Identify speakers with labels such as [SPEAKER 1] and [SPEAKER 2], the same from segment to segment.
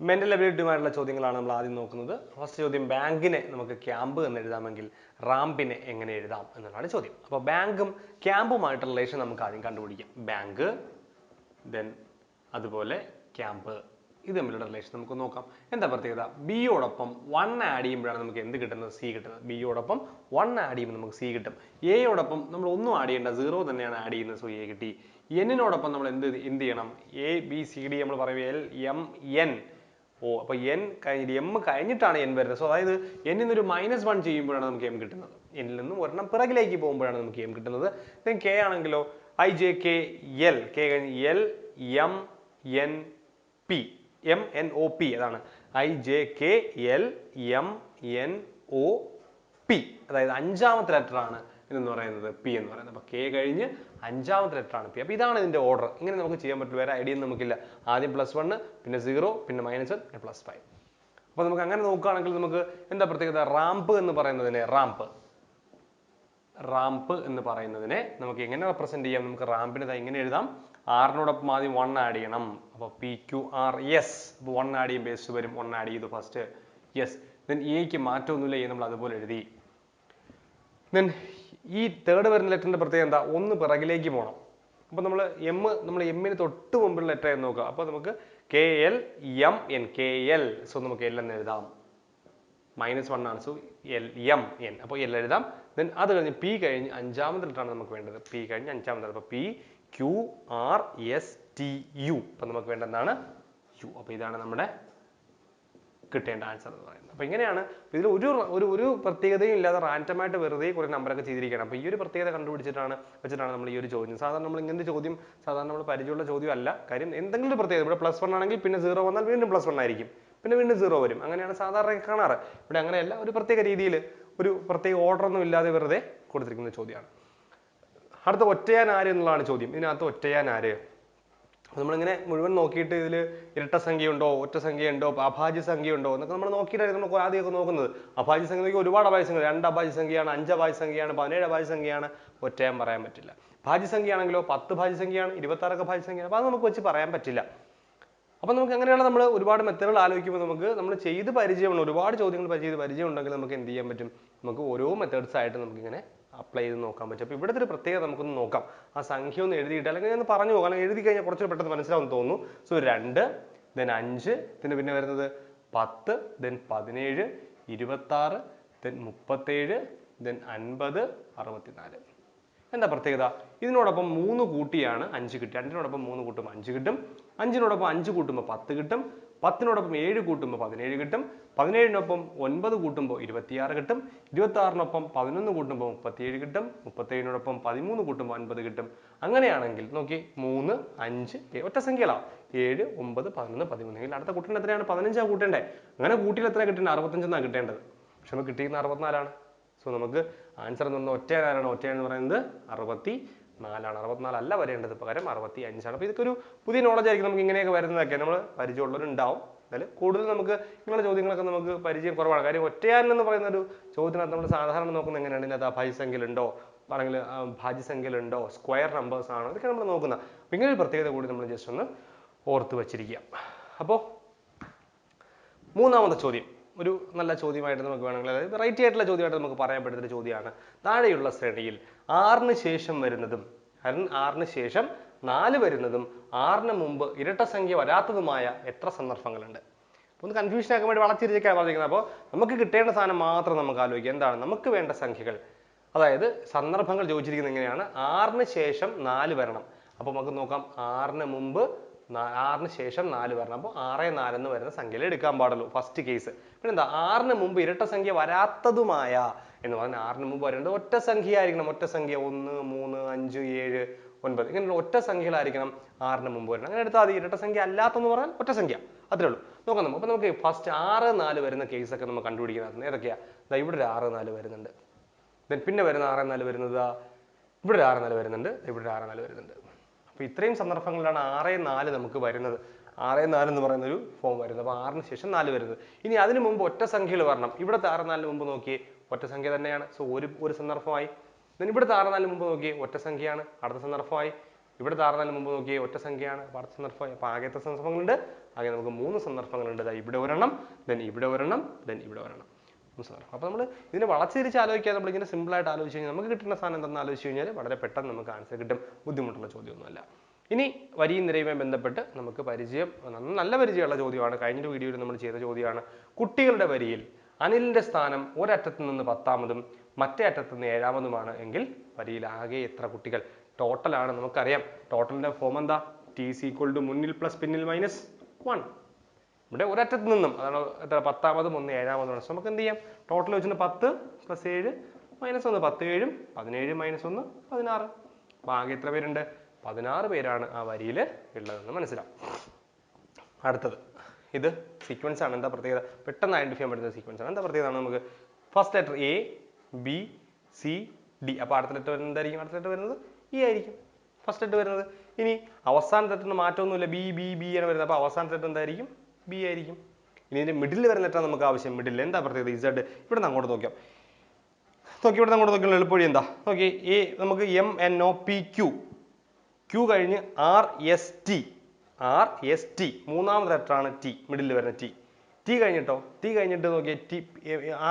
[SPEAKER 1] Mental എബിലിറ്റിയുമായിട്ടുള്ള ചോദ്യങ്ങളാണ് നമ്മൾ ആദ്യം നോക്കുന്നത്. ഫസ്റ്റ് ചോദ്യം ബാങ്കിനെ നമുക്ക് ക്യാമ്പ് എന്ന് എഴുതാമെങ്കിൽ റാമ്പിനെ എങ്ങനെ എഴുതാം എന്നുള്ളതാണ് ചോദ്യം. അപ്പോൾ ബാങ്കും ക്യാമ്പുമായിട്ടുള്ള റിലേഷൻ നമുക്ക് ആദ്യം കണ്ടുപിടിക്കാം. ബാങ്ക് ദെൻ അതുപോലെ ക്യാമ്പ്. ഇത് തമ്മിലുള്ള റിലേഷൻ നമുക്ക് നോക്കാം. എന്താ പ്രത്യേകത? ബിയോടൊപ്പം വൺ ആഡ് ചെയ്യുമ്പോഴാണ് നമുക്ക് എന്ത് കിട്ടുന്നത്? സി കിട്ടുന്നത്. ബിയോടൊപ്പം വൺ ആഡ് ചെയ്യുമ്പോൾ നമുക്ക് സി കിട്ടും. എയോടൊപ്പം നമ്മൾ ഒന്നും ആഡ് ചെയ്യേണ്ട സീറോ തന്നെയാണ് ആഡ് ചെയ്യുന്നത്. സോ എ കിട്ടി. എന്നിനോടൊപ്പം നമ്മൾ എന്ത് എന്ത് ചെയ്യണം? എ ബി സി ഡി നമ്മൾ പറയും എൽ എം എൻ ഓ അപ്പൊ എൻ കഴിഞ്ഞിട്ട് എം കഴിഞ്ഞിട്ടാണ് എൻ വരുന്നത്. സോ അതായത് എന്നിൽ നിന്നൊരു മൈനസ് വൺ ചെയ്യുമ്പോഴാണ് നമുക്ക് എം കിട്ടുന്നത്. എന്നിൽ നിന്നും ഒരെണ്ണം പിറകിലേക്ക് പോകുമ്പോഴാണ് നമുക്ക് എം കിട്ടുന്നത്. ദെൻ കെ ആണെങ്കിലോ I J K L K കഴിഞ്ഞ് L M N P M N O P അതാണ്. I J K L M N O P അതായത് അഞ്ചാമത്തെ ലെറ്റർ ആണ്. ഇതെന്ന് പറയുന്നത് പി എന്ന് പറയുന്നത്. അപ്പോൾ കെ കഴിഞ്ഞ് അഞ്ചാമത്തെ ലെറ്റർ ആണ് പി അപ്പോൾ ഇതാണ് ഇതിന്റെ ഓർഡർ ഇങ്ങനെ നമുക്ക് ചെയ്യാൻ പറ്റും വേറെ ഐഡിയ നമുക്കില്ല. ആദ്യം പ്ലസ് വണ് പിന്നെ സീറോ പിന്നെ മൈനസ് വൺ പിന്നെ പ്ലസ് ഫൈവ് അപ്പോൾ നമുക്ക് അങ്ങനെ നോക്കുകയാണെങ്കിൽ നമുക്ക് എന്താ പ്രത്യേകത? റാമ്പ് എന്ന് പറയുന്നതിനെ റാമ്പ് റാമ്പ് എന്ന് പറയുന്നതിനെ നമുക്ക് എങ്ങനെ റെപ്രസെന്റ് ചെയ്യാം? നമുക്ക് റാമ്പിനെ ഇങ്ങനെ എഴുതാം. ആറിനോടൊപ്പം ആദ്യം വൺ ആഡ് ചെയ്യണം. അപ്പോൾ പി ക്യു ആർ എസ് അപ്പോൾ വൺ ആഡ് ചെയ്യും ബേസ് വരും. വൺ ആഡ് ചെയ്തു ഫസ്റ്റ് യെസ് ദെൻ എക്ക് മാറ്റമൊന്നുമില്ല. എ നമ്മൾ അതുപോലെ എഴുതി. ദെൻ ഈ തേർഡ് വരുന്ന ലെറ്ററിന്റെ പ്രത്യേകത എന്താ? ഒന്ന് പിറകിലേക്ക് പോകണം അപ്പോൾ നമ്മൾ എം നമ്മൾ എമ്മിന് തൊട്ട് മുമ്പിൽ ലെറ്റർ എന്ന് നോക്കുക. അപ്പോൾ നമുക്ക് K L M N K L so നമുക്ക് എൽ എന്ന് എഴുതാം. മൈനസ് വൺ ആണ്. സോ എൽ എം എൻ അപ്പോൾ എൽ എഴുതാം. ദെൻ അത് കഴിഞ്ഞ് പി കഴിഞ്ഞ് അഞ്ചാമത്തെ ലെറ്ററാണ് നമുക്ക് വേണ്ടത്. പി കഴിഞ്ഞ് അഞ്ചാമത്തെ അപ്പോൾ P Q R S T U അപ്പം നമുക്ക് വേണ്ടതാണ് യു അപ്പോൾ ഇതാണ് നമ്മുടെ കിട്ടേണ്ട ആൻസർ എന്ന് പറയുന്നത്. അപ്പൊ ഇങ്ങനെയാണ് ഇതിൽ ഒരു ഒരു ഒരു പ്രത്യേകതയും ഇല്ലാതെ റാൻഡമായിട്ട് വെറുതെ കുറേ നമ്പറൊക്കെ ചെയ്തിരിക്കുകയാണ്. അപ്പൊ ഈ ഒരു പ്രത്യേകത കണ്ടുപിടിച്ചിട്ടാണ് വെച്ചിട്ടാണ് നമ്മൾ ഈ ഒരു ചോദ്യം. സാധാരണ നമ്മൾ ഇങ്ങനത്തെ ചോദ്യം സാധാരണ നമ്മൾ പരിചയമുള്ള ചോദ്യം അല്ല കാര്യം എന്തെങ്കിലും ഒരു പ്രത്യേകത ഇവിടെ പ്ലസ് വൺ ആണെങ്കിൽ പിന്നെ സീറോ വന്നാൽ വീണ്ടും പ്ലസ് വൺ ആയിരിക്കും. പിന്നെ വീണ്ടും സീറോ വരും. അങ്ങനെയാണ് സാധാരണ കാണാറ്. ഇവിടെ അങ്ങനെയല്ല ഒരു പ്രത്യേക രീതിയിൽ ഒരു പ്രത്യേക ഓർഡർ ഒന്നും ഇല്ലാതെ വെറുതെ കൊടുത്തിരിക്കുന്ന ചോദ്യമാണ്. അടുത്ത ഒറ്റയാൻ ആര് എന്നുള്ളതാണ് ചോദ്യം. ഇതിനകത്ത് ഒറ്റയാൻ ആര്? നമ്മളിങ്ങനെ മുഴുവൻ നോക്കിയിട്ട് ഇതിൽ ഇരട്ട സംഖ്യ ഉണ്ടോ ഒറ്റ സംഖ്യ ഉണ്ടോ അഭാജ്യ സംഖ്യ ഉണ്ടോ എന്നൊക്കെ നമ്മൾ നോക്കിയിട്ടായിരുന്നു നമ്മൾ ആദ്യമൊക്കെ നോക്കുന്നത്. അഭാജ്യ സംഖ്യയ്ക്ക് ഒരുപാട് അഭാജ്യ സംഖ്യ രണ്ട് അഭാജ്യ സംഖ്യയാണ് അഞ്ച് അഭാജ്യ സംഖ്യയാണ് പതിനേഴ് അഭാജ്യ സംഖ്യയാണ് ഒറ്റയാൻ പറയാൻ പറ്റില്ല. ഭാജ്യ സംഖ്യ ആണെങ്കിലോ പത്ത് ഇരുപത്താറൊക്കെ ഭാജ്യ സംഖ്യയാണ് അപ്പോൾ അത് നമുക്ക് വെച്ച് പറയാൻ പറ്റില്ല. അപ്പം നമുക്ക് അങ്ങനെയുള്ള നമ്മൾ ഒരുപാട് മെത്തേഡുകൾ ആലോചിക്കുമ്പോൾ നമുക്ക് നമ്മൾ ചെയ്ത് പരിചയമുണ്ട് ഒരുപാട് ചോദ്യങ്ങൾ ചെയ്ത് പരിചയം ഉണ്ടെങ്കിൽ നമുക്ക് എന്ത് ചെയ്യാൻ പറ്റും? നമുക്ക് ഓരോ മെത്തേഡ്സ് ആയിട്ട് നമുക്ക് ഇങ്ങനെ അപ്ലൈ ചെയ്ത് നോക്കാൻ പറ്റും. അപ്പോൾ ഇവിടുത്തെ ഒരു പ്രത്യേകത നമുക്കൊന്ന് നോക്കാം. ആ സംഖ്യ ഒന്ന് എഴുതിയിട്ട് അല്ലെങ്കിൽ ഞാൻ പറഞ്ഞു പോകാം. അല്ലെങ്കിൽ എഴുതി കഴിഞ്ഞാൽ കുറച്ച് പെട്ടെന്ന് മനസ്സിലാവും തോന്നുന്നു. സോ രണ്ട് ദെൻ അഞ്ച് ഇതിന് പിന്നെ വരുന്നത് പത്ത് ദെൻ പതിനേഴ് ഇരുപത്താറ് ദെൻ മുപ്പത്തേഴ് ദെൻ അൻപത് അറുപത്തിനാല്. എന്താ പ്രത്യേകത? ഇതിനോടൊപ്പം മൂന്ന് കൂട്ടിയാണ് അഞ്ച് കിട്ടുക. രണ്ടിനോടൊപ്പം മൂന്ന് കൂട്ടുമ്പോൾ അഞ്ച് കിട്ടും. അഞ്ചിനോടൊപ്പം അഞ്ച് കൂട്ടുമ്പോൾ പത്ത് കിട്ടും. പത്തിനോടൊപ്പം ഏഴ് കൂട്ടുമ്പോൾ പതിനേഴ് കിട്ടും. പതിനേഴിനൊപ്പം ഒൻപത് കൂട്ടുമ്പോൾ ഇരുപത്തിയാറ് കിട്ടും. ഇരുപത്തി ആറിനൊപ്പം പതിനൊന്ന് കൂട്ടുമ്പോൾ മുപ്പത്തിയേഴ് കിട്ടും. മുപ്പത്തേഴിനോടൊപ്പം പതിമൂന്ന് കൂട്ടുമ്പോൾ അൻപത് കിട്ടും. അങ്ങനെയാണെങ്കിൽ നോക്കി മൂന്ന് അഞ്ച് ഒറ്റ സംഖ്യകളാണ് ഏഴ് ഒമ്പത് പതിനൊന്ന് പതിമൂന്ന്. എങ്കിൽ അടുത്ത കൂട്ടേണ്ട എത്രയാണ്? പതിനഞ്ചാണ് കൂട്ടേണ്ടത്. അങ്ങനെ കൂട്ടിയിൽ എത്ര കിട്ടേണ്ടത്? അറുപത്തഞ്ചെന്നാണ് കിട്ടേണ്ടത്. പക്ഷെ നമുക്ക് കിട്ടിയിരുന്ന അറുപത്തിനാലാണ്. സോ നമുക്ക് ആൻസർ എന്ന് പറഞ്ഞാൽ ഒറ്റയാണ് ഒറ്റ എന്ന് പറയുന്നത് അറുപത്തി നാലാണ് അറുപത്തിനാലല്ല വരേണ്ടത്. പകരം അറുപത്തി അഞ്ചാണ് അപ്പോൾ ഇതൊക്കെ ഒരു പുതിയ നോളജ് ആയിരിക്കും. നമുക്ക് ഇങ്ങനെയൊക്കെ വരുന്നതൊക്കെ നമ്മൾ പരിചയമുള്ളവരുണ്ടാവും. എന്നാലും കൂടുതൽ നമുക്ക് ഇങ്ങനെയുള്ള ചോദ്യങ്ങളൊക്കെ നമുക്ക് പരിചയം കുറവാണ്. കാര്യം ഒറ്റയാൻ എന്ന് പറയുന്ന ഒരു ചോദ്യത്തിനകത്ത് നമ്മൾ സാധാരണ നോക്കുന്നത് എങ്ങനെയാണ്? ഇതിനകത്ത് ഉണ്ടോ? അല്ലെങ്കിൽ ഉണ്ടോ? സ്ക്വയർ നമ്പേഴ്സ് ആണോ? ഇതൊക്കെ നമ്മൾ നോക്കുന്നത്. അപ്പം ഇങ്ങനെ ഒരു പ്രത്യേകത കൂടി നമ്മൾ ജസ്റ്റ് ഒന്ന് ഓർത്ത് വച്ചിരിക്കുക. അപ്പോൾ മൂന്നാമത്തെ ചോദ്യം. ഒരു നല്ല ചോദ്യമായിട്ട് നമുക്ക് വേണമെങ്കിൽ അതായത് റൈറ്റ് ആയിട്ടുള്ള ചോദ്യമായിട്ട് നമുക്ക് പറയാൻ പറ്റുന്ന ഒരു ചോദ്യമാണ്. താഴെയുള്ള ശ്രേണിയിൽ ആറിന് ശേഷം വരുന്നതും ആറിന് ശേഷം നാല് വരുന്നതും ആറിന് മുമ്പ് ഇരട്ട സംഖ്യ വരാത്തതുമായ എത്ര സന്ദർഭങ്ങളുണ്ട്? ഒന്ന് കൺഫ്യൂഷൻ ആക്കാൻ വേണ്ടി വളച്ചിരിക്കാൻ പറഞ്ഞിരിക്കുന്നത്. അപ്പോൾ നമുക്ക് കിട്ടേണ്ട സാധനം മാത്രം നമുക്ക് ആലോചിക്കുക എന്താണ്? നമുക്ക് വേണ്ട സംഖ്യകൾ. അതായത് സന്ദർഭങ്ങൾ ചോദിച്ചിരിക്കുന്നത് എങ്ങനെയാണ് ആറിന് ശേഷം നാല് വരണം. അപ്പോൾ നമുക്ക് നോക്കാം. ആറിന് മുമ്പ് ആറിന് ശേഷം നാല് വരണം. അപ്പോൾ ആറ് എന്ന് വരുന്ന സംഖ്യയിൽ എടുക്കാൻ പാടുള്ളൂ ഫസ്റ്റ് കേസ് പിന്നെ എന്താ ആറിന് മുമ്പ് ഇരട്ട സംഖ്യ വരാത്തതുമായ എന്ന് പറഞ്ഞാൽ ആറിന് മുമ്പ് വരേണ്ടത് ഒറ്റ സംഖ്യ ആയിരിക്കണം ഒറ്റ സംഖ്യ ഒന്ന് മൂന്ന് അഞ്ച് ഏഴ് ഒൻപത്. ഇങ്ങനെ ഒറ്റ സംഖ്യകളായിരിക്കണം ആറിന് മുമ്പ് വരണം. അങ്ങനെ എടുത്താൽ മതി. ഇരട്ട സംഖ്യ അല്ലാത്തെന്ന് പറഞ്ഞാൽ ഒറ്റ സംഖ്യ. അത്രേ ഉള്ളൂ. നോക്കാം നമുക്ക്. അപ്പോൾ നമുക്ക് ഫസ്റ്റ് ആറ് നാല് വരുന്ന കേസൊക്കെ നമുക്ക് കണ്ടുപിടിക്കുന്നത് ഏതൊക്കെയാണ് ദാ ഇവിടെ ഒരു ആറ് നാല് വരുന്നുണ്ട്. ദെൻ പിന്നെ വരുന്ന ആറ് നാല് വരുന്നത് ഇവിടെ ഒരു ആറ് നാല് വരുന്നുണ്ട്. ഇവിടെ ഒരു ആറ് നാല് വരുന്നുണ്ട്. അപ്പോൾ ഇത്രയും സന്ദർഭങ്ങളിലാണ് ആറ് നാല് നമുക്ക് വരുന്നത്. ആറ് നാല് എന്ന് പറയുന്ന ഒരു ഫോം വരുന്നത്. അപ്പോൾ ആറിന് ശേഷം നാല് വരുന്നത്. ഇനി അതിനു മുമ്പ് ഒറ്റ സംഖ്യകൾ വരണം. ഇവിടുത്തെ ആറ് നാലിന് മുമ്പ് നോക്കിയേ ഒറ്റ സംഖ്യ തന്നെയാണ്. സോ ഒരു ഒരു സന്ദർഭമായി. ഇവിടുത്തെ ആറ് നാലിന് മുമ്പ് നോക്കിയേ ഒറ്റ സംഖ്യയാണ്. അടുത്ത സന്ദർഭമായി. ഇവിടുത്തെ ആറ് നാലിന് മുമ്പ് നോക്കിയേ ഒറ്റ സംഖ്യയാണ്. അടുത്ത സന്ദർഭമായി. അപ്പോൾ ആകെത്തെ സന്ദർഭങ്ങളുണ്ട്. ആകെ നമുക്ക് മൂന്ന് സന്ദർഭങ്ങളുണ്ട്. ഇവിടെ ഒരെണ്ണം ദെൻ ഇവിടെ ഒരെണ്ണം ദെൻ ഇവിടെ ഒരെണ്ണം. സന്ദർഭം അപ്പോൾ നമ്മൾ ഇതിനെ വളച്ചിരിച്ച് ആലോചിക്കാതെ നമ്മളിങ്ങനെ സിമ്പിളായിട്ട് ആലോചിച്ച് കഴിഞ്ഞാൽ നമുക്ക് കിട്ടുന്ന സാധനം എന്താണെന്ന് ആലോചിച്ച് കഴിഞ്ഞാൽ വളരെ പെട്ടെന്ന് നമുക്ക് ആൻസർ കിട്ടും. ബുദ്ധിമുട്ടുള്ള ചോദ്യമൊന്നുമല്ല. ഇനി വരിയും നിരയുമായി ബന്ധപ്പെട്ട് നമുക്ക് പരിചയം നല്ല പരിചയമുള്ള ചോദ്യമാണ്. കഴിഞ്ഞ വീഡിയോയിൽ നമ്മൾ ചെയ്ത ചോദ്യമാണ്. കുട്ടികളുടെ വരിയിൽ അനിലിന്റെ സ്ഥാനം ഒരറ്റത്ത് നിന്ന് പത്താമതും മറ്റേ അറ്റത്ത് നിന്ന് ഏഴാമതുമാണ് എങ്കിൽ വരിയിൽ ആകെ എത്ര കുട്ടികൾ? ടോട്ടലാണ് നമുക്കറിയാം. ടോട്ടലിന്റെ ഫോം എന്താ? ടി സി ഈക്വൽ ടു മുന്നിൽ പ്ലസ് പിന്നിൽ മൈനസ് വൺ ഇവിടെ ഒരറ്റത്ത് നിന്നും അതാണ് എത്ര പത്താമതും ഒന്ന് ഏഴാമതും ആണ്. നമുക്ക് എന്ത് ചെയ്യാം? ടോട്ടൽ വെച്ചിട്ട് പത്ത് പ്ലസ് ഏഴ് മൈനസ് ഒന്ന് പത്ത് ഏഴും പതിനേഴ് മൈനസ് ഒന്ന് പതിനാറ്. അപ്പൊ ആകെ എത്ര പേരുണ്ട്? പതിനാറ് പേരാണ് ആ വരിയിൽ ഉള്ളതെന്ന് മനസ്സിലാവും. അടുത്തത് ഇത് സീക്വൻസ് ആണ്. എന്താ പ്രത്യേകത? പെട്ടെന്ന് ഐഡന്റിഫൈ ചെയ്യാൻ പറ്റുന്ന സീക്വൻസ് ആണ്. എന്താ പ്രത്യേകത നമുക്ക്? First letter A B C D അപ്പോൾ അടുത്ത ലെറ്റർ വരുന്നത് എന്തായിരിക്കും? അടുത്ത ലെറ്റർ വരുന്നത് ഇ ആയിരിക്കും. ഫസ്റ്റ് ലെറ്റർ വരുന്നത്. ഇനി അവസാനത്തെ ലെറ്ററിന് മാറ്റമൊന്നുമില്ല. ബി ബി ബി ആണ് വരുന്നത്. അപ്പോൾ അവസാനത്തെ ലെറ്റർ എന്തായിരിക്കും? ബി ആയിരിക്കും. ഇനി ഇതിന്റെ മിഡിൽ വരുന്ന ലെറ്റർ നമുക്ക് ആവശ്യം. മിഡിൽ എന്താ പ്രത്യേകത? ഇസഡ് ഇവിടെ നിന്ന് അങ്ങോട്ട് നോക്കാം നോക്കി ഇവിടെ നിന്ന് അങ്ങോട്ട് നോക്കിയാൽ എളുപ്പവഴി എന്താ? നോക്കി എ നമുക്ക് M N O P Q Q കഴിഞ്ഞ് R S T R S T letter ലെറ്ററാണ് T middle വരുന്ന ടി ടി കഴിഞ്ഞിട്ടോ? ടി കഴിഞ്ഞിട്ട് നോക്കിയാൽ T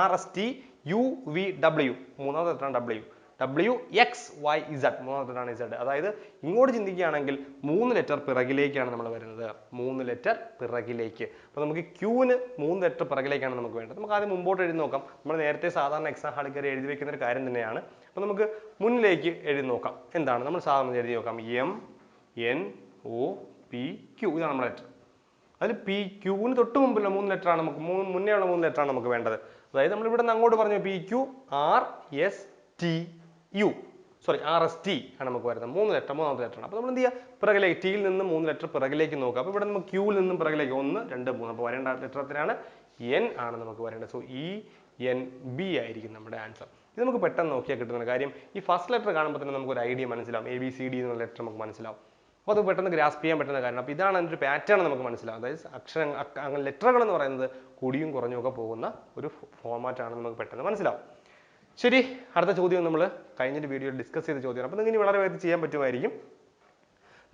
[SPEAKER 1] R S T U V W മൂന്നാമത്തെ ലെറ്ററാണ് W W X Y Z മൂന്നാമത് ലെറ്ററാണ് Z അതായത് ഇങ്ങോട്ട് ചിന്തിക്കുകയാണെങ്കിൽ മൂന്ന് ലെറ്റർ പിറകിലേക്കാണ് നമ്മൾ വരുന്നത്. മൂന്ന് ലെറ്റർ പിറകിലേക്ക്. അപ്പോൾ നമുക്ക് ക്യൂവിന് മൂന്ന് ലെറ്റർ പിറകിലേക്കാണ് നമുക്ക് വേണ്ടത്. നമുക്ക് ആദ്യം മുമ്പോട്ട് എഴുതി നോക്കാം. നമ്മൾ നേരത്തെ സാധാരണ എക്സാം ഹാളിൽ കയറി എഴുതി വെക്കുന്ന ഒരു കാര്യം തന്നെയാണ്. അപ്പോൾ നമുക്ക് മുന്നിലേക്ക് എഴുതി നോക്കാം. എന്താണ്? നമ്മൾ സാധാരണ എഴുതി നോക്കാം. M N O P Q ഇതാണ് നമ്മുടെ ലെറ്റർ അതിൽ പി ക്യൂവിന് തൊട്ട് മുമ്പിലുള്ള മൂന്ന് ലെറ്ററാണ് നമുക്ക് മൂന്ന് മുന്നേ ഉള്ള മൂന്ന് ലെറ്ററാണ് നമുക്ക് വേണ്ടത്. അതായത് നമ്മൾ ഇവിടെ നിന്ന് അങ്ങോട്ട് പറഞ്ഞു P Q R S T U sorry R S T ആണ് നമുക്ക് വരുന്നത്. മൂന്ന് ലെറ്റർ മൂന്നാമത്തെ ലെറ്റർ ആണ്. അപ്പോൾ നമ്മൾ എന്ത് ചെയ്യുക പിറകിലേക്ക് ടിയിൽ നിന്ന് മൂന്ന് ലെറ്റർ പിറകിലേക്ക് നോക്കുക. അപ്പോൾ ഇവിടെ നമുക്ക് ക്യൂവിൽ നിന്നും പിറകിലേക്ക് ഒന്ന് രണ്ട് മൂന്ന്. അപ്പോൾ വരേണ്ട ലെറ്ററത്തിനാണ് എൻ ആണ് നമുക്ക് വരേണ്ടത്. സോ ഇ എൻ ബി ആയിരിക്കും നമ്മുടെ ആൻസർ ഇത് നമുക്ക് പെട്ടെന്ന് നോക്കിയാൽ കിട്ടുന്ന കാര്യം. ഈ ഫസ്റ്റ് ലെറ്റർ കാണുമ്പോൾ തന്നെ നമുക്ക് ഒരു ഐഡിയ മനസ്സിലാവും എ ബി സി ഡി എന്നുള്ള ലെറ്റർ നമുക്ക് മനസ്സിലാവും. അപ്പോൾ അത് പെട്ടെന്ന് ഗ്രാസ്പ് ചെയ്യാൻ പറ്റുന്ന കാര്യം. അപ്പോൾ ഇതാണ് അതിന്റെ ഒരു പാറ്റേൺ നമുക്ക് മനസ്സിലാവും അതായത് അക്ഷരം ലെറ്ററുകൾ എന്ന് പറയുന്നത് കൂടിയും കുറഞ്ഞും ഒക്കെ പോകുന്ന ഒരു ഫോർമാറ്റ് ആണ് നമുക്ക് പെട്ടെന്ന് മനസ്സിലാവും. ശരി അടുത്ത ചോദ്യം നമ്മൾ കഴിഞ്ഞൊരു വീഡിയോയിൽ ഡിസ്കസ് ചെയ്ത ചോദ്യമാണ്. അപ്പോൾ നിങ്ങൾക്ക് വളരെ വേഗത്തിൽ ചെയ്യാൻ പറ്റുമായിരിക്കും.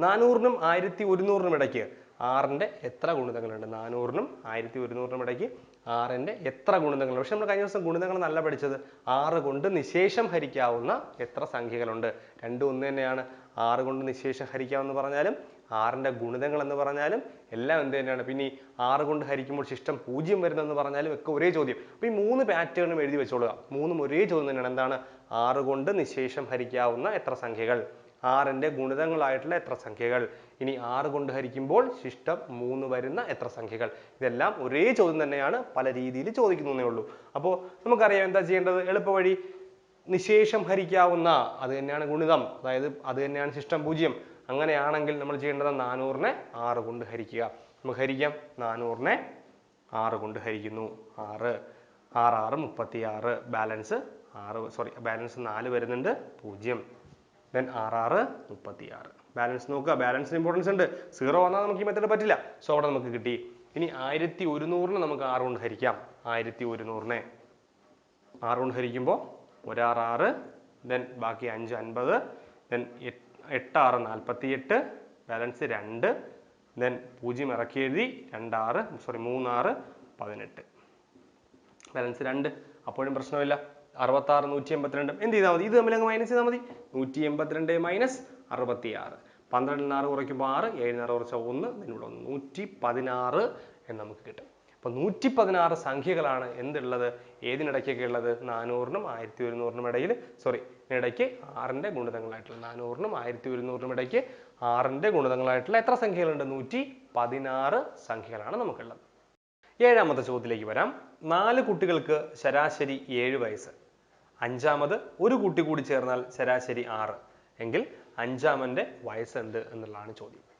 [SPEAKER 1] നാനൂറിനും ആയിരത്തി ഒരുന്നൂറിനും ഇടയ്ക്ക് ആറിന്റെ എത്ര ഗുണിതങ്ങളുണ്ട്? നാനൂറിനും ആയിരത്തി ഒരുന്നൂറിനും ഇടയ്ക്ക് ആറിന്റെ എത്ര ഗുണിതങ്ങളുണ്ട്? പക്ഷെ നമ്മൾ കഴിഞ്ഞ ദിവസം ഗുണിതങ്ങൾ നല്ല പഠിച്ചത് ആറ് കൊണ്ട് നിശേഷം ഹരിക്കാവുന്ന എത്ര സംഖ്യകളുണ്ട്? രണ്ടും ഒന്ന് തന്നെയാണ്. ആറ് കൊണ്ട് നിശേഷം ഹരിക്കാമെന്ന് പറഞ്ഞാലും ആറിന്റെ ഗുണിതങ്ങൾ എന്ന് പറഞ്ഞാലും എല്ലാം എന്ത് തന്നെയാണ്? പിന്നെ ഈ ആറ് കൊണ്ട് ഹരിക്കുമ്പോൾ ശിഷ്ടം പൂജ്യം വരുന്നതെന്ന് പറഞ്ഞാലും ഒക്കെ ഒരേ ചോദ്യം. അപ്പോൾ ഈ മൂന്ന് പാറ്റേണും എഴുതി വെച്ചോളുക. മൂന്നും ഒരേ ചോദ്യം തന്നെയാണ്. എന്താണ്? ആറ് കൊണ്ട് നിശേഷം ഹരിക്കാവുന്ന എത്ര സംഖ്യകൾ? ആറിന്റെ ഗുണിതങ്ങളായിട്ടുള്ള എത്ര സംഖ്യകൾ? ഇനി ആറ് കൊണ്ട് ഹരിക്കുമ്പോൾ ശിഷ്ടം മൂന്ന് വരുന്ന എത്ര സംഖ്യകൾ? ഇതെല്ലാം ഒരേ ചോദ്യം തന്നെയാണ് പല രീതിയിൽ ചോദിക്കുന്നതേ ഉള്ളൂ. അപ്പോൾ നമുക്കറിയാം എന്താ ചെയ്യേണ്ടത്? എളുപ്പവഴി നിശേഷം ഹരിക്കാവുന്ന അത് തന്നെയാണ് ഗുണിതം. അതായത് അത് തന്നെയാണ് ശിഷ്ടം പൂജ്യം. അങ്ങനെയാണെങ്കിൽ നമ്മൾ ചെയ്യേണ്ടത് നാനൂറിനെ ആറ് കൊണ്ട് ഹരിക്കുക. നമുക്ക് ഹരിക്കാം. നാനൂറിനെ ആറ് കൊണ്ട് ഹരിക്കുന്നു. ആറ് ആറ് ആറ് മുപ്പത്തി ആറ് ബാലൻസ് ആറ് സോറി ബാലൻസ് നാല് വരുന്നുണ്ട്. പൂജ്യം. ദെൻ ആറ് ആറ് മുപ്പത്തി ആറ് ബാലൻസ് നോക്കുക. ബാലൻസ് ഇമ്പോർട്ടൻസ് ഉണ്ട്. സീറോ വന്നാൽ നമുക്ക് ഈ മെത്തേഡ് പറ്റില്ല. സോ അവിടെ നമുക്ക് കിട്ടി. ഇനി ആയിരത്തി ഒരുന്നൂറിന് നമുക്ക് ആറ് കൊണ്ട് ഹരിക്കാം. ആയിരത്തി ഒരുന്നൂറിനെ ആറ് കൊണ്ട് ഹരിക്കുമ്പോൾ ഒരാറ് ആറ് ദെൻ ബാക്കി അഞ്ച് അൻപത് ദെൻ എട്ട് ആറ് നാൽപ്പത്തി എട്ട് ബാലൻസ് രണ്ട് ദെൻ പൂജ്യം ഇറക്കി എഴുതി രണ്ടാറ് സോറി മൂന്നാറ് പതിനെട്ട്. ബാലൻസ് രണ്ട്. അപ്പോഴും പ്രശ്നമില്ല. അറുപത്താറ് നൂറ്റി എൺപത്തിരണ്ട് എന്ത് ചെയ്താൽ മതി? ഇത് തമ്മിൽ അങ്ങ് മൈനസ് ചെയ്താൽ മതി. നൂറ്റി എൺപത്തിരണ്ട് മൈനസ് അറുപത്തി ആറ് പന്ത്രണ്ടിൽ നിന്ന് ആറ് കുറയ്ക്കുമ്പോൾ ആറ് ഏഴിനാറ് കുറച്ചാൽ ഒന്ന് ഇതിനുള്ള ഒന്ന്. നൂറ്റി പതിനാറ് എന്ന് നമുക്ക് കിട്ടും. അപ്പോൾ നൂറ്റി പതിനാറ് സംഖ്യകളാണ് എന്തുള്ളത്? ഏതിനിടയ്ക്കൊക്കെ ഉള്ളത്? നാനൂറിനും ആയിരത്തി ഒരുന്നൂറിനും ഇടയിൽ സോറി ഇടയ്ക്ക് ആറിന്റെ ഗുണിതങ്ങളായിട്ടുള്ള നാനൂറിനും ആയിരത്തി ഒരുന്നൂറിനും ഇടയ്ക്ക് ആറിന്റെ ഗുണിതങ്ങളായിട്ടുള്ള എത്ര സംഖ്യകളുണ്ട്? നൂറ്റി പതിനാറ് സംഖ്യകളാണ് നമുക്കുള്ളത്. ഏഴാമത്തെ ചോദ്യത്തിലേക്ക് വരാം. നാല് കുട്ടികൾക്ക് ശരാശരി ഏഴ് വയസ്സ്. അഞ്ചാമത് ഒരു കുട്ടി കൂടി ചേർന്നാൽ ശരാശരി ആറ്. എങ്കിൽ അഞ്ചാമന്റെ വയസ്സ് എന്ത് എന്നുള്ളതാണ് ചോദ്യം.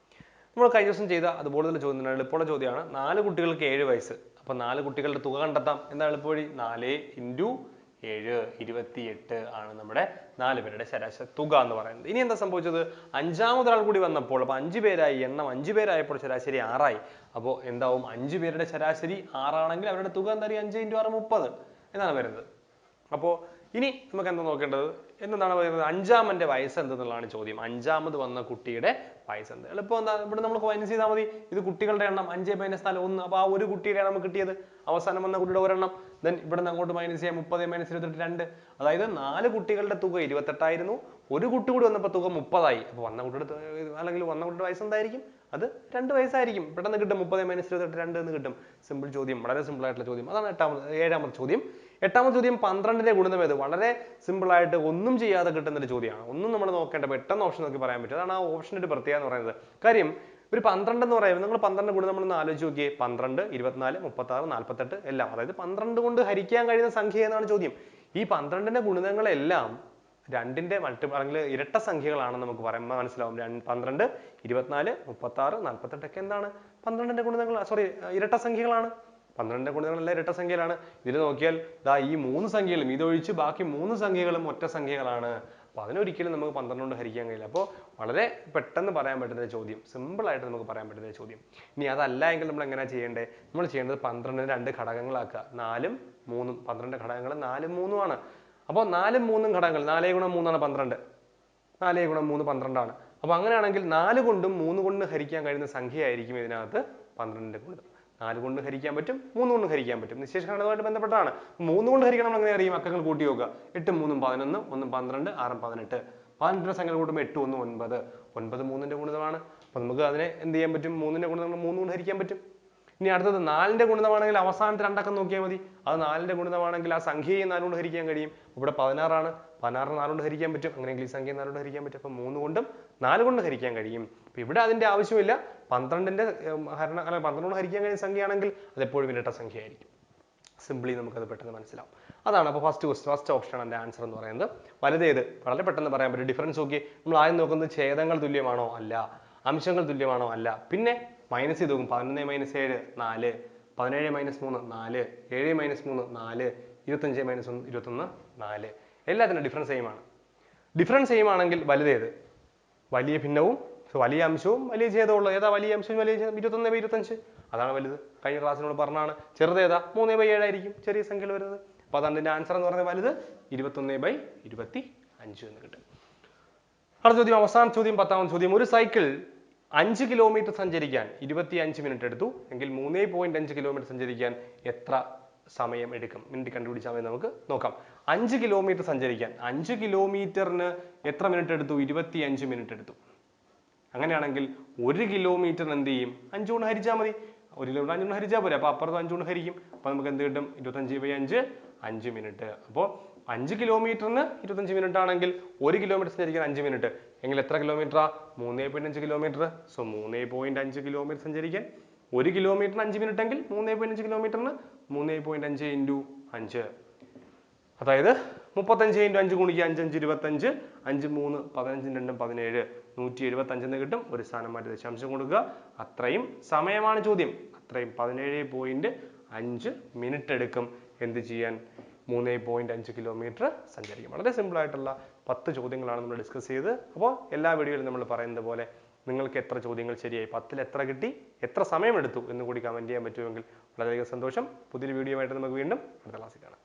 [SPEAKER 1] നമ്മൾ കഴിഞ്ഞ ദിവസം ചെയ്ത അതുപോലെ തന്നെ ചോദ്യം എളുപ്പമുള്ള ചോദ്യമാണ്. നാല് കുട്ടികൾക്ക് ഏഴ് വയസ്സ്. അപ്പോൾ നാല് കുട്ടികളുടെ തുക കണ്ടെത്താം. എന്താ എളുപ്പവഴി? നാല് ഇന്റു ഏഴ് ഇരുപത്തിയെട്ട് ആണ് നമ്മുടെ നാല് പേരുടെ ശരാശരി തുക എന്ന് പറയുന്നത്. ഇനി എന്താ സംഭവിച്ചത്? അഞ്ചാമതൊരാൾ കൂടി വന്നപ്പോൾ അപ്പൊ അഞ്ചു പേരായി എണ്ണം അഞ്ചു പേരായപ്പോൾ ശരാശരി ആറായി. അപ്പോൾ എന്താവും? അഞ്ചു പേരുടെ ശരാശരി ആറാണെങ്കിൽ അവരുടെ തുക എന്താ അഞ്ച് ഇന്റു ആറ് മുപ്പത്. എന്നാണ് വരുന്നത്. അപ്പോൾ ഇനി നമുക്ക് എന്താ നോക്കേണ്ടത്? എന്താണ് പറയുന്നത്? അഞ്ചാമന്റെ വയസ്സ് എന്തെന്നുള്ളതാണ് ചോദ്യം. അഞ്ചാമത് വന്ന കുട്ടിയുടെ വയസ്സ് എന്ത്? എളുപ്പം എന്താ? ഇവിടെ നമ്മൾ മൈനസ് ചെയ്താൽ മതി. ഇത് കുട്ടികളുടെ എണ്ണം. അഞ്ച് മൈനസ് നാല് ഒന്ന്. അപ്പോൾ ആ ഒരു കുട്ടിയുടെ നമുക്ക് കിട്ടിയത്. അവസാനം വന്ന കുട്ടിയുടെ ഒരെണ്ണം. ദെൻ ഇവിടെ നിന്ന് അങ്ങോട്ട് മൈനസ് ചെയ്യാം മുപ്പത് മൈനസ് ഇരുപത്തെട്ട് രണ്ട്. അതായത് നാല് കുട്ടികളുടെ തുക ഇരുപത്തെട്ടായിരുന്നു. ഒരു കുട്ടി കൂടി വന്നപ്പോൾ തുക മുപ്പതായി. അപ്പോൾ വന്ന കുട്ടിയുടെ അല്ലെങ്കിൽ വന്ന കുട്ടിയുടെ വയസ്സ് എന്തായിരിക്കും? അത് രണ്ട് വയസ്സായിരിക്കും. പെട്ടെന്ന് കിട്ടും മുപ്പത് മൈനസ് ഇരുപത്തെട്ട് രണ്ട് എന്ന് കിട്ടും. സിമ്പിൾ ചോദ്യം. വളരെ സിമ്പിൾ ആയിട്ടുള്ള ചോദ്യം. അതാണ് എട്ടാമത് ഏഴാമത്തെ ചോദ്യം. എട്ടാമത്തെ ചോദ്യം പന്ത്രണ്ടിന്റെ ഗുണിതം ഏത്? വളരെ സിമ്പിൾ ആയിട്ട് ഒന്നും ചെയ്യാതെ കിട്ടുന്ന ഒരു ചോദ്യമാണ്. ഒന്നും നമ്മൾ നോക്കേണ്ട. പെട്ടെന്ന് ഓപ്ഷൻ നോക്കി പറയാൻ പറ്റും. അതാണ് ആ ഓപ്ഷന്റെ ഒരു പ്രത്യേകത എന്ന് പറയുന്നത്. കാര്യം ഒരു പന്ത്രണ്ട് എന്ന് പറയുമ്പോൾ നിങ്ങൾ പന്ത്രണ്ട് ഗുണം നമ്മളൊന്ന് ആലോചിച്ച് നോക്കിയേ. പന്ത്രണ്ട് ഇരുപത്തിനാല് മുപ്പത്താറ് നാൽപ്പത്തെട്ട് എല്ലാം. അതായത് പന്ത്രണ്ട് കൊണ്ട് ഹരിക്കാൻ കഴിയുന്ന സംഖ്യ എന്നാണ് ചോദ്യം. ഈ പന്ത്രണ്ടിന്റെ ഗുണിതങ്ങളെല്ലാം രണ്ടിന്റെ മൾട്ടി അല്ലെങ്കിൽ ഇരട്ട സംഖ്യകളാണെന്ന് നമുക്ക് പറയുമ്പോൾ മനസ്സിലാവും. രണ്ട് പന്ത്രണ്ട് ഇരുപത്തിനാല് മുപ്പത്തി ആറ് നാൽപ്പത്തെട്ടൊക്കെ എന്താണ്? പന്ത്രണ്ടിന്റെ ഗുണിതങ്ങൾ സോറി ഇരട്ട സംഖ്യകളാണ്. പന്ത്രണ്ടിന്റെ ഗുണിതങ്ങളെല്ലാം ഇരട്ട സംഖ്യകളാണ് ഇതിൽ നോക്കിയാൽ ദാ ഈ മൂന്ന് സംഖ്യകളും ഇതൊഴിച്ച് ബാക്കി മൂന്ന് സംഖ്യകളും ഒറ്റ സംഖ്യകളാണ്. അപ്പൊ അതിനൊരിക്കലും നമുക്ക് പന്ത്രണ്ട് കൊണ്ട് ഹരിക്കാൻ കഴിയില്ല. അപ്പോൾ വളരെ പെട്ടെന്ന് പറയാൻ പറ്റുന്ന ചോദ്യം സിമ്പിൾ ആയിട്ട് നമുക്ക് പറയാൻ പറ്റുന്ന ചോദ്യം. ഇനി അതല്ല എങ്കിൽ നമ്മൾ എങ്ങനെ ചെയ്യേണ്ടത് നമ്മൾ ചെയ്യേണ്ടത് പന്ത്രണ്ടിന് രണ്ട് ഘടകങ്ങളാക്കുക. നാലും മൂന്നും പന്ത്രണ്ട് ഘടകങ്ങൾ നാലും മൂന്നുമാണ് അപ്പോൾ നാലും മൂന്നും ഘടകങ്ങൾ നാലേ ഗുണം മൂന്നാണ് പന്ത്രണ്ട്. നാലേ ഗുണം മൂന്ന് പന്ത്രണ്ടാണ് അപ്പോൾ അങ്ങനെയാണെങ്കിൽ നാല് കൊണ്ടും മൂന്ന് കൊണ്ടും ഹരിക്കാൻ കഴിയുന്ന സംഖ്യയായിരിക്കും ഇതിനകത്ത് പന്ത്രണ്ടിന്റെ ഗുണിതം നാല് കൊണ്ട് ഹരിക്കാൻ പറ്റും മൂന്ന് കൊണ്ട് ഹരിക്കാൻ പറ്റും. നിശേഷ ഘടകമായിട്ട് ബന്ധപ്പെട്ടാണ് മൂന്ന് കൊണ്ട് ഹരിക്കണം നമ്മൾ എങ്ങനെ അറിയും? അക്കങ്ങൾ കൂട്ടി നോക്കുക. എട്ടും മൂന്നും പതിനൊന്ന് ഒന്നും പന്ത്രണ്ട് ആറും പതിനെട്ട്. പതിനെട്ടിന്റെ സംഖ്യ കൂട്ടുമ്പോൾ എട്ട് ഒന്ന് ഒൻപത്. ഒൻപത് മൂന്നിന്റെ ഗുണിതമാണ്. അപ്പോൾ നമുക്ക് അതിനെ എന്ത് ചെയ്യാൻ പറ്റും? മൂന്നിന്റെ ഗുണിതം നമ്മൾ മൂന്ന് കൊണ്ട് ഹരിക്കാൻ പറ്റും. ഇനി അടുത്തത് നാലിന്റെ ഗുണിതമാണെങ്കിൽ അവസാനത്തെ രണ്ടക്കം നോക്കിയാൽ മതി. അത് നാലിന്റെ ഗുണിതമാണെങ്കിൽ ആ സംഖ്യയെ നാലുകൊണ്ട് ഹരിക്കാൻ കഴിയും. ഇവിടെ പതിനാറാണ്. പതിനാറ് നാലുകൊണ്ട് ഹരിക്കാൻ പറ്റും. അങ്ങനെയെങ്കിൽ ഈ സംഖ്യ നാലുകൊണ്ട് ഹരിക്കാൻ പറ്റും. അപ്പോൾ മൂന്ന് കൊണ്ടും നാല് കൊണ്ട് ഹരിക്കാൻ കഴിയും. അപ്പോൾ ഇവിടെ അതിന്റെ ആവശ്യമില്ല. പന്ത്രണ്ടിന്റെ ഹരണ അല്ല പന്ത്രണ്ട് ഹരിക്കാൻ കഴിയുന്ന സംഖ്യയാണെങ്കിൽ അത് എപ്പോഴും ഇരട്ട സംഖ്യയായിരിക്കും. സിംപ്ലി നമുക്കത് പെട്ടെന്ന് മനസ്സിലാവും. അതാണ് അപ്പോൾ ഫസ്റ്റ് ക്വസ്റ്റ് ഫസ്റ്റ് ഓപ്ഷൻ എന്റെ ആൻസർ എന്ന് പറയുന്നത്. വലുതേത് വളരെ പെട്ടെന്ന് പറയാൻ പറ്റും. ഡിഫറൻസ് നോക്കി നമ്മൾ ആദ്യം നോക്കുന്നത് ഛേദങ്ങൾ തുല്യമാണോ അല്ല അംശങ്ങൾ തുല്യമാണോ അല്ല. പിന്നെ മൈനസ് ചെയ്ത് നോക്കും. പതിനൊന്ന് മൈനസ് ഏഴ് നാല്. പതിനേഴ് മൈനസ് മൂന്ന് നാല്. ഏഴ് മൈനസ് മൂന്ന് നാല്. ഇരുപത്തഞ്ച് മൈനസ് ഒന്ന് ഇരുപത്തൊന്ന് നാല്. എല്ലാത്തിനും ഡിഫറൻസ് സെയിം ആണ്. ഡിഫറൻസ് സെയിം ആണെങ്കിൽ വലുതേത് വലിയ ഭിന്നവും so വലിയ അംശവും വലിയ ഛേദവും ഉള്ളത് ഏതാ വലിയ അംശവും വലിയ ഛേദം? ഇരുപത്തൊന്ന് ബൈ ഇരുപത്തഞ്ച്. അതാണ് വലുത്. കഴിഞ്ഞ ക്ലാസ്സിനോട് പറഞ്ഞാണ്. ചെറുത് ഏതാ? മൂന്ന് ബൈ ഏഴായിരിക്കും ചെറിയ സംഖ്യയിൽ വരുന്നത്. അപ്പോൾ അതാണ് ഇതിന്റെ ആൻസർ എന്ന് പറഞ്ഞാൽ വലുത്. ഇരുപത്തൊന്ന് ബൈ ഇരുപത്തി അഞ്ച് എന്ന് കിട്ടും. അടുത്ത ചോദ്യം അവസാന ചോദ്യം പത്താമത് ചോദ്യം. ഒരു സൈക്കിൾ അഞ്ച് കിലോമീറ്റർ സഞ്ചരിക്കാൻ ഇരുപത്തി അഞ്ച് മിനിറ്റ് എടുത്തു. എങ്കിൽ മൂന്നേ പോയിന്റ് അഞ്ച് കിലോമീറ്റർ സഞ്ചരിക്കാൻ എത്ര സമയം എടുക്കും? മിനിറ്റ് കണ്ടുപിടിച്ചാൽ മതി നമുക്ക് നോക്കാം. അഞ്ച് കിലോമീറ്റർ സഞ്ചരിക്കാൻ അഞ്ച് കിലോമീറ്ററിന് എത്ര മിനിറ്റ് എടുത്തു? ഇരുപത്തി അഞ്ച് മിനിറ്റ് എടുത്തു. അങ്ങനെയാണെങ്കിൽ ഒരു കിലോമീറ്റർ എന്ത് ചെയ്യും? അഞ്ച് കൊണ്ട് ഹരിച്ചാൽ മതി. ഒരു കിലോമീറ്റർ അഞ്ച് കൊണ്ട് ഹരിച്ചാൽ പോരെ. അപ്പോൾ അപ്പുറത്ത് അഞ്ച് കൊണ്ട് ഹരിക്കും. അപ്പോൾ നമുക്ക് എന്ത് കിട്ടും? ഇരുപത്തഞ്ച് ബൈ അഞ്ച് അഞ്ച് മിനിറ്റ് അപ്പോൾ അഞ്ച് കിലോമീറ്ററിന് ഇരുപത്തഞ്ച് മിനിറ്റ് ആണെങ്കിൽ ഒരു കിലോമീറ്റർ സഞ്ചരിക്കാൻ അഞ്ച് മിനിറ്റ് എങ്കിൽ എത്ര കിലോമീറ്ററാ മൂന്നേ പോയിന്റ് അഞ്ച് കിലോമീറ്റർ സോ മൂന്നേ പോയിന്റ് അഞ്ച് കിലോമീറ്റർ സഞ്ചരിക്കാൻ ഒരു കിലോമീറ്ററിന് അഞ്ച് മിനിറ്റ് എങ്കിൽ മൂന്നേ പോയിന്റ് അഞ്ച് കിലോമീറ്ററിന് മൂന്നേ പോയിന്റ് അഞ്ച് ഇന്റു അഞ്ച്. അതായത് മുപ്പത്തഞ്ച് ഇന്റു അഞ്ച് ഗുണിക്കുക അഞ്ച് അഞ്ച് ഇരുപത്തഞ്ച് അഞ്ച് മൂന്ന് പതിനഞ്ചും രണ്ടും പതിനേഴ് നൂറ്റി എഴുപത്തഞ്ച് എന്ന് കിട്ടും. ഒരു സ്ഥാനം മാറ്റി ദശാംശം കൊടുക്കുക. അത്രയും സമയമാണ് ചോദ്യം. അത്രയും പതിനേഴ് പോയിന്റ് അഞ്ച് മിനിറ്റ് എടുക്കും. എന്ത് ചെയ്യാൻ? മൂന്ന് പോയിന്റ് അഞ്ച് കിലോമീറ്റർ സഞ്ചരിക്കും. വളരെ സിമ്പിൾ ആയിട്ടുള്ള പത്ത് ചോദ്യങ്ങളാണ് നമ്മൾ ഡിസ്കസ് ചെയ്തത്. അപ്പോൾ എല്ലാ വീഡിയോയിലും നമ്മൾ പറയുന്നത് പോലെ നിങ്ങൾക്ക് എത്ര ചോദ്യങ്ങൾ ശരിയായി? പത്തിൽ എത്ര കിട്ടി? എത്ര സമയമെടുത്തു എന്ന് കൂടി കമന്റ് ചെയ്യാൻ പറ്റുമെങ്കിൽ വളരെയധികം സന്തോഷം. പുതിയൊരു വീഡിയോ ആയിട്ട് നമുക്ക് വീണ്ടും അടുത്ത ക്ലാസ്സിൽ കാണാം.